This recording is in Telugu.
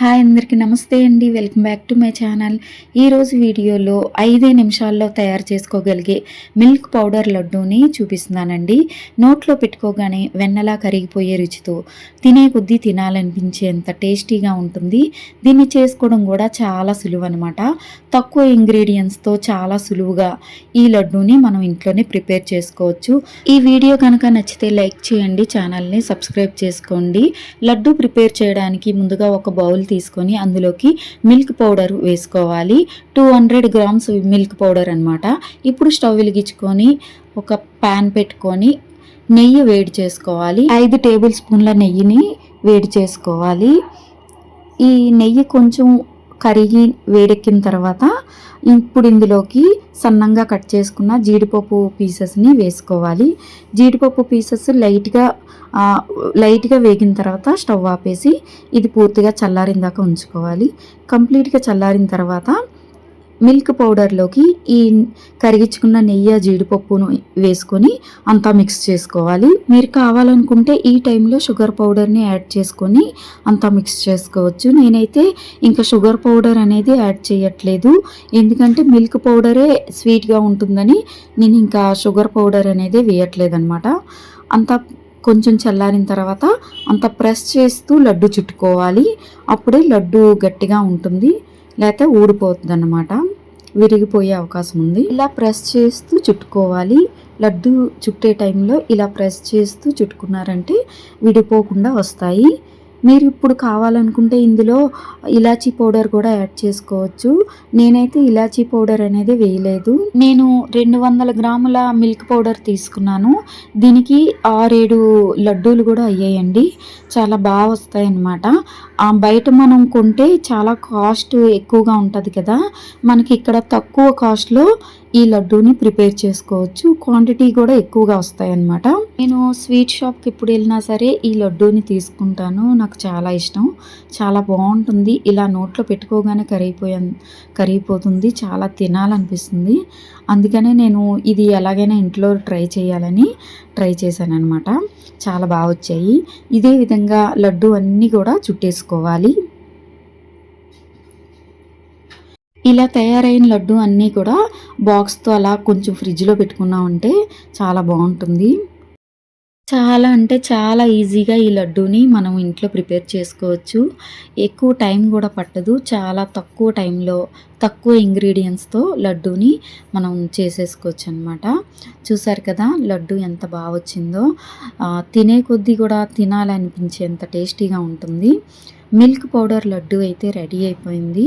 హాయ్ అందరికీ నమస్తే అండి. Welcome back to my channel. ఈరోజు వీడియోలో ఐదే నిమిషాల్లో తయారు చేసుకోగలిగే మిల్క్ పౌడర్ లడ్డూని చూపిస్తున్నానండి. నోట్లో పెట్టుకోగానే వెన్నలా కరిగిపోయే రుచితో తినే కొద్దీ తినాలనిపించేంత టేస్టీగా ఉంటుంది. దీన్ని చేసుకోవడం కూడా చాలా సులువు అనమాట తక్కువ ఇంగ్రీడియంట్స్తో చాలా సులువుగా ఈ లడ్డూని మనం ఇంట్లోనే ప్రిపేర్ చేసుకోవచ్చు. ఈ వీడియో కనుక నచ్చితే లైక్ చేయండి ఛానల్ని సబ్స్క్రైబ్ చేసుకోండి. లడ్డు ప్రిపేర్ చేయడానికి ముందుగా ఒక బౌల్ తీసుకొని అందులోకి మిల్క్ పౌడర్ వేసుకోవాలి. Two hundred grams milk powder అనమాట ఇప్పుడు స్టవ్ వెలిగించుకొని ఒక ప్యాన్ పెట్టుకొని నెయ్యి వేడి చేసుకోవాలి. ఐదు టేబుల్ స్పూన్ల నెయ్యిని వేడి చేసుకోవాలి. ఈ నెయ్యి కొంచెం కరిగి వేడెక్కిన తర్వాత ఇప్పుడు ఇందులోకి సన్నంగా కట్ చేసుకున్న జీడిపప్పు పీసెస్ని వేసుకోవాలి. జీడిపప్పు పీసెస్ లైట్గా లైట్గా వేగిన తర్వాత స్టవ్ ఆపేసి ఇది పూర్తిగా చల్లారిన దాకా ఉంచుకోవాలి కంప్లీట్గా చల్లారిన తర్వాత మిల్క్ పౌడర్లోకి ఈ కరిగించుకున్న నెయ్యి జీడిపప్పును వేసుకొని అంతా మిక్స్ చేసుకోవాలి. మీరు కావాలనుకుంటే ఈ టైంలో షుగర్ పౌడర్ని యాడ్ చేసుకొని అంతా మిక్స్ చేసుకోవచ్చు. నేనైతే ఇంకా షుగర్ పౌడర్ అనేది యాడ్ చేయట్లేదు. ఎందుకంటే మిల్క్ పౌడరే స్వీట్గా ఉంటుందని నేను ఇంకా షుగర్ పౌడర్ అనేది వేయట్లేదు అనమాట అంతా కొంచెం చల్లారిన తర్వాత అంత ప్రెస్ చేస్తూ లడ్డు చుట్టుకోవాలి. అప్పుడే లడ్డు గట్టిగా ఉంటుంది. లేకపోతే ఊడిపోతుంది అన్నమాట విరిగిపోయే అవకాశం ఉంది. ఇలా ప్రెస్ చేస్తూ చుట్టుకోవాలి. లడ్డు చుట్టే టైంలో ఇలా ప్రెస్ చేస్తూ చుట్టుకున్నారంటే విడిపోకుండా వస్తాయి. మీరు ఇప్పుడు కావాలనుకుంటే ఇందులో ఇలాచీ పౌడర్ కూడా యాడ్ చేసుకోవచ్చు. నేనైతే ఇలాచీ పౌడర్ అనేది వేయలేదు. నేను రెండు వందల గ్రాముల మిల్క్ పౌడర్ తీసుకున్నాను. దీనికి ఆరేడు లడ్డూలు కూడా అయ్యాయండి. చాలా బాగా వస్తాయన్నమాట. బయట మనం కొంటే చాలా కాస్ట్ ఎక్కువగా ఉంటుంది కదా. మనకి ఇక్కడ తక్కువ కాస్ట్లో ఈ లడ్డూని ప్రిపేర్ చేసుకోవచ్చు. క్వాంటిటీ కూడా ఎక్కువగా వస్తాయన్నమాట. నేను స్వీట్ షాప్కి ఎప్పుడు వెళ్ళినా సరే ఈ లడ్డూని తీసుకుంటాను. నాకు చాలా ఇష్టం. చాలా బాగుంటుంది. ఇలా నోట్లో పెట్టుకోగానే కరిగిపోయా కరిగిపోతుంది. చాలా తినాలనిపిస్తుంది. అందుకనే నేను ఇది ఎలాగైనా ఇంట్లో ట్రై చేయాలని ట్రై చేశాను అనమాట చాలా బాగా వచ్చాయి. ఇదే విధంగా లడ్డు అన్నీ కూడా చుట్టేసుకోవాలి. ఇలా తయారైన లడ్డు అన్నీ కూడా బాక్స్తో అలా కొంచెం ఫ్రిడ్జ్లో పెట్టుకున్నామంటే చాలా బాగుంటుంది. చాలా అంటే చాలా ఈజీగా ఈ లడ్డూని మనం ఇంట్లో ప్రిపేర్ చేసుకోవచ్చు. ఎక్కువ టైం కూడా పట్టదు. చాలా తక్కువ టైంలో తక్కువ ఇంగ్రీడియంట్స్తో లడ్డూని మనం చేసేసుకోవచ్చు అనమాట చూసారు కదా లడ్డు ఎంత బాగా వచ్చిందో. తినే కొద్దీ కూడా తినాలనిపించేంత టేస్టీగా ఉంటుంది. మిల్క్ పౌడర్ లడ్డు అయితే రెడీ అయిపోయింది.